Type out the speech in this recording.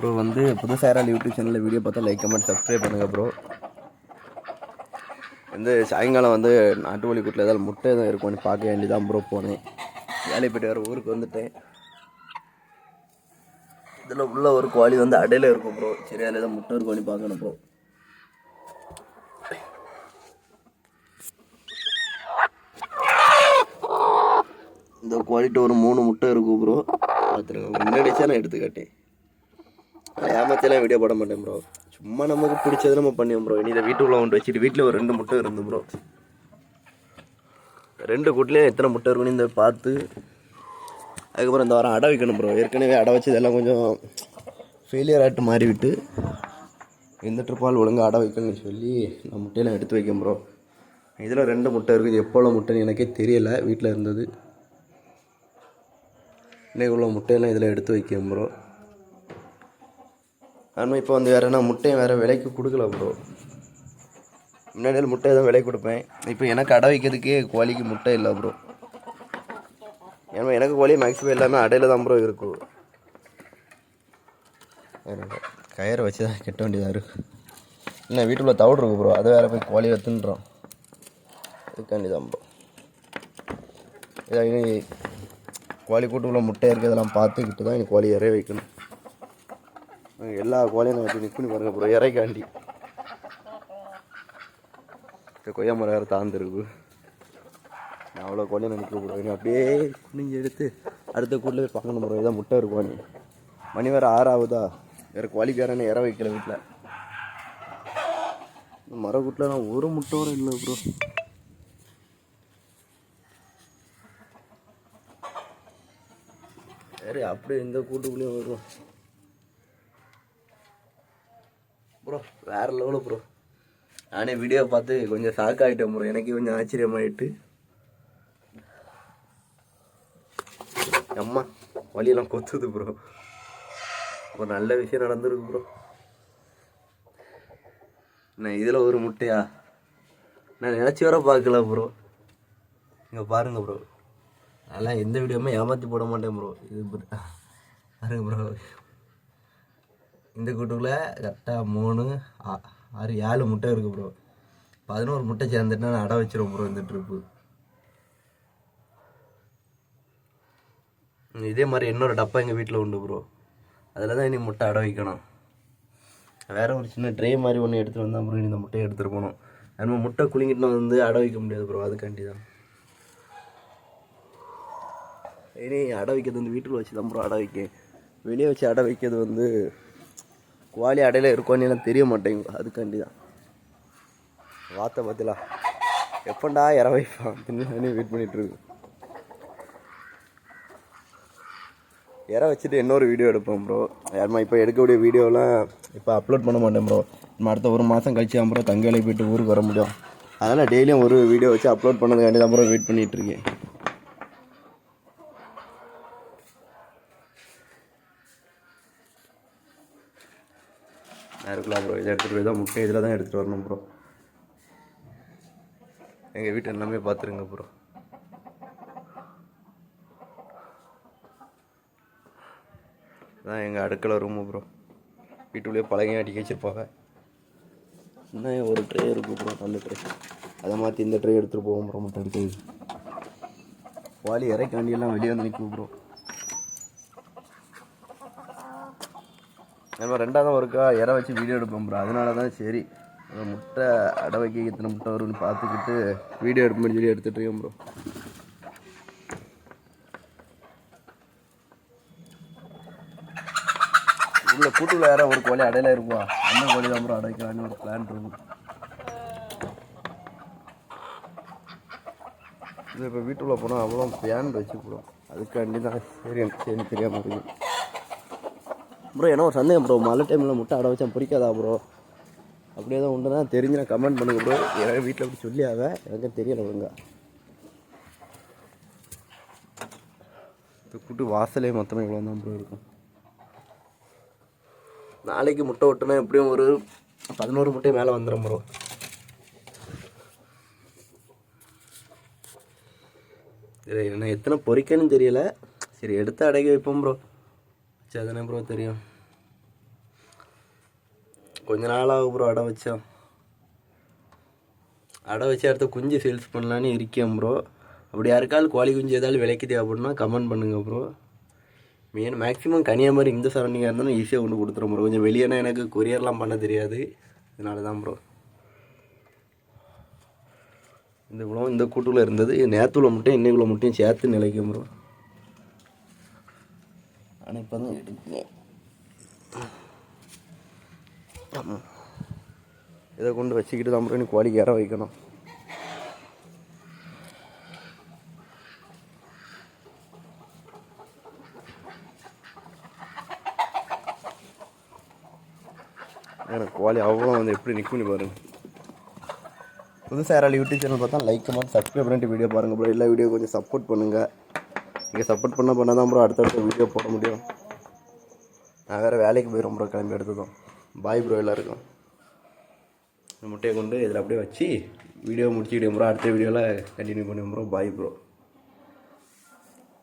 Bro வந்து புதுசாக யாராவது யூடியூப் சேனலில் வீடியோ பார்த்தா லைக் கமெண்ட் சப்ஸ்கிரைப் பண்ணுங்கள் ப்ரோ வந்து சாயங்காலம் வந்து நாட்டுக்கோழி கூட்டில் ஏதாவது முட்டை எதுவும் இருக்கும்னு பார்க்க வேண்டியதான் ப்ரோ போனேன். வேலை போய்ட்டு வேறு ஊருக்கு வந்துட்டேன். இதில் உள்ள ஒரு கோழி வந்து அடையில் இருக்கும் ப்ரோ சரி அதில் ஏதாவது முட்டை இருக்கும்னு பார்க்கணும் ப்ரோ இந்த குவாலிட்டி ஒரு மூணு முட்டை இருக்கும் ப்ரோ பார்த்துருங்க முன்னாடி நான் எடுத்து காட்டேன் வீடியோ போட மாட்டேன் ப்ரோ சும்மா நமக்கு பிடிச்சது நம்ம பண்ணுவோம் ப்ரோ இனி இதை வீட்டுக்குள்ள கொண்டு வச்சுட்டு வீட்டில் ஒரு ரெண்டு முட்டை இருந்து ப்ரோ ரெண்டு கூட்டிலையும் எத்தனை முட்டை இருக்குன்னு இந்த பார்த்து அதுக்கப்புறம் இந்த வாரம் அடை வைக்கணும் ப்ரோ ஏற்கனவே அடை வச்சு இதெல்லாம் கொஞ்சம் ஃபெயிலியர் ஆகிட்டு மாறிவிட்டு எந்த இந்த ட்ரிப்பால் ஒழுங்காக அடை வைக்கணும்னு சொல்லி நான் முட்டையெல்லாம் எடுத்து வைக்கேன் ப்ரோ இதில் ரெண்டு முட்டை இருக்குது. இது முட்டைன்னு எனக்கே தெரியலை. வீட்டில் இருந்தது. இன்னைக்கு உள்ள முட்டையெல்லாம் இதில் எடுத்து வைக்கேன் ப்ரோ ஆனால் இப்போ வந்து வேறு என்ன முட்டையும் வேறு விலைக்கு கொடுக்கல ப்ரோ முன்னாடியில் முட்டை தான் விலை கொடுப்பேன். இப்போ எனக்கு அடை வைக்கிறதுக்கே கோழிக்கு முட்டை இல்லை ப்ரோ ஏன்னா எனக்கு கோழி மேக்ஸிமம் எல்லாமே அடையில் தான் ப்ரோ இருக்கும் கயிறை வச்சு தான் கெட்ட வேண்டியதாக இருக்கும் இல்லை வீட்டில் தவிடு இருக்கு ப்ரோ அதை வேறு போய் கோழி வத்துன்றோம் அதுக்காண்டி தான் ப்ரோ இதாக கோழி கூட்டுக்குள்ளே முட்டை இருக்கிறதெல்லாம் பார்த்துக்கிட்டு தான் எனக்கு கோழி இறைய வைக்கணும். எல்லா கோலையும் நான் எப்படி நிற்கணும் பாருங்க ப்ரோ இறைக்காண்டி. இந்த கொய்யா மரம் வேறு தாழ்ந்துருக்கு. நான் அவ்வளோ கோழியை நிற்க ப்ரோ அப்படியே குனிஞ்சு எடுத்து அடுத்த கூட்டில் போய் பார்க்கணும் ப்ரோ இதான் முட்டை இருக்கும் நீ மணி வேறு ஆறாவதா? வேறு கோழிக்காரனே இற வைக்கல வீட்டில். மரக்கூட்டில் நான் ஒரு முட்டை வரும் இல்லை ப்ரோ சரி அப்படியே இந்த கூட்டுக்குள்ளேயும் வரும் ப்ரோ வேற லெவலு ப்ரோ நானே வீடியோ பார்த்து கொஞ்சம் ஷாக் ஆகிட்டேன் ப்ரோ எனக்கு கொஞ்சம் ஆச்சரியமாயிட்டு. அம்மா வழியெல்லாம் கொத்துது ப்ரோ ஒரு நல்ல விஷயம் நடந்திருக்கு ப்ரோ நான் இதில் ஒரு முட்டையா? நான் நினச்சி வர பார்க்கல ப்ரோ இங்கே பாருங்க ப்ரோ அதெல்லாம் எந்த வீடியோவுமே ஏமாற்றி போட மாட்டேன் ப்ரோ இது பாருங்க ப்ரோ இந்த கூட்டுக்குள்ளே கரெக்டாக மூணு ஆ- ஆறு ஏழு முட்டை இருக்குது ப்ரோ பதினோரு முட்டை சேர்ந்துட்டுனா நான் அடை வச்சிருவோம் ப்ரோ இந்த ட்ரிப்பு இதே மாதிரி இன்னொரு டப்பா எங்கள் வீட்டில் உண்டு ப்ரோ அதில் தான் இனி முட்டை அடை வைக்கணும். வேற ஒரு சின்ன ட்ரே மாதிரி ஒன்று எடுத்துகிட்டு வந்தால் ப்ரோ இந்த முட்டையை எடுத்துகிட்டு போகணும். நம்ம முட்டை குளிங்கிட்டு வந்து அடை வைக்க முடியாது ப்ரோ அதுக்காண்டி தான் இனி அடை வைக்கிறது வந்து வீட்டில் வச்சு தான் ப்ரோ அடை வைக்க. வெளியே வச்சு அடை வைக்கிறது வந்து குவாலி அடையில இருக்கோன்னு எல்லாம் தெரிய மாட்டேங்குது. அதுக்காண்டி தான் வார்த்தை பார்த்தலா எப்பண்டா இற வைப்பான்? தின்னு வெயிட் பண்ணிகிட்ருக்கு இற வச்சுட்டு இன்னொரு வீடியோ எடுப்போம் ப்ரோ யாருமா இப்போ எடுக்கக்கூடிய வீடியோலாம் இப்போ அப்லோட் பண்ண மாட்டேன் ப்ரோ நம்ம அடுத்த ஒரு மாதம் கழிச்சு ப்ரோ தங்க போயிட்டு ஊருக்கு வர முடியும். அதனால் டெய்லியும் ஒரு வீடியோ வச்சு அப்லோட் பண்ணதுக்காண்டி தான் ப்ரோ வெயிட் பண்ணிகிட்ருக்கேன் இருக்கலாம் ப்ரோ இதை எடுத்துகிட்டு போய் தான் முட்டை இதில் தான் எடுத்துகிட்டு வரணும் ப்ரோ எங்கள் வீட்டு எல்லாமே பார்த்துருங்க ப்ரோ இதான் எங்கள் அடுக்களை ரூமு ப்ரோ வீட்டுக்குள்ளேயே பழகையும் அடிக்க வச்சுருப்பாங்க. இன்னும் ஒரு ட்ரே இருக்கு ப்ரோ அந்த ட்ரே அதை மாற்றி இந்த ட்ரே எடுத்துகிட்டு போவோம் ப்ரோ முட்டை எடுத்து. வாலி இறைக்காண்டியெல்லாம் வெளியே வந்து நிற்கும் ப்ரோ நம்ம ரெண்டாவது ஒருக்கா இற வச்சு வீடியோ எடுப்போம் ப்ரோ அதனால தான் சரி. அந்த முட்டை அடை வைக்க இத்தனை முட்டை வரும்னு பார்த்துக்கிட்டு வீடியோ எடுப்போம்னு சொல்லி எடுத்துகிட்டு இருக்கேன் ப்ரோ உள்ள கூட்டுக்குள்ள யாரோ ஒரு கோழி அடையில இருக்குவா? அந்த கோழி தான் ப்ரோ அடைக்கலான்னு ஒரு பிளான் இருக்கும் இது இப்போ வீட்டுக்குள்ளே போனால் அவ்வளோ பிளான் வச்சுக்கிறோம் அதுக்காண்டி தான் சரி எனக்கு சரி தெரியாமல் இருக்குது ப்ரோ என்ன ஒரு சந்தேகம் ப்ரோ மழை டைமில் முட்டை அடை வச்சா பிடிக்காதா ப்ரோ அப்படியே தான் உண்டு தான் தெரிஞ்சு நான் கமெண்ட் பண்ணுங்க ப்ரோ எனக்கு வீட்டில் அப்படி சொல்லியாவ? எனக்கு தெரியல ஒழுங்கா. கூட்டு வாசலே மொத்தமாக இவ்வளோ தான் ப்ரோ இருக்கும். நாளைக்கு முட்டை விட்டுனா எப்படியும் ஒரு பதினோரு முட்டை மேலே வந்துடும் ப்ரோ இது என்ன எத்தனை பொறிக்கன்னு தெரியல. சரி எடுத்து அடைக்க வைப்போம் ப்ரோ சரி அதுனே ப்ரோ தெரியும் கொஞ்ச நாளாக ப்ரோ அடை வச்சோம் அடை வச்சு அடுத்து குஞ்சு சேல்ஸ் பண்ணலான்னு இருக்கேன் ப்ரோ அப்படி யாருக்காலும் கோழி குஞ்சு ஏதாவது விலைக்கு தேவைப்படுனா கமெண்ட் பண்ணுங்கள் ப்ரோ மெயின் மேக்ஸிமம் கன்னியாகுமரி இந்த சரௌண்டிங்காக இருந்தாலும் ஈஸியாக கொண்டு கொடுத்துரும் ப்ரோ கொஞ்சம் வெளியேனா எனக்கு கொரியர்லாம் பண்ண தெரியாது இதனால தான் ப்ரோ இந்த குளம் இந்த கூட்டுக்குள்ள இருந்தது நேற்றுள்ள மட்டும் இன்னைக்குள்ள மட்டும் சேர்த்து நிலைக்கும் ப்ரோ ஆனால் இப்போ தான் எடுக்கணும் ஆமாம் இதை கொண்டு வச்சுக்கிட்டு தான் அப்புறம் நீ கோழிக்கு இற வைக்கணும். எனக்கு கோழி அவ்வளோ வந்து எப்படி நிற்கும்னு பாருங்க. புதுசாக யாராவது யூடியூப் சேனல் பார்த்தா லைக் கமெண்ட் சப்ஸ்கிரைப் பண்ணிட்டு வீடியோ பாருங்கள் ப்ரோ எல்லா வீடியோ கொஞ்சம் சப்போர்ட் பண்ணுங்கள் நீங்கள் சப்போர்ட் பண்ண பண்ண தான் ப்ரோ அடுத்தடுத்த வீடியோ போட முடியும். நான் வேறு வேலைக்கு போயிடும் ப்ரோ கிளம்பி எடுத்ததும் பாய் ப்ரோ எல்லாருக்கும். முட்டையை கொண்டு இதில் அப்படியே வச்சு வீடியோ முடிச்சுக்கிட்டே ப்ரோ அடுத்த வீடியோவில் கண்டினியூ பண்ணுவோம் ப்ரோ பாய் ப்ரோ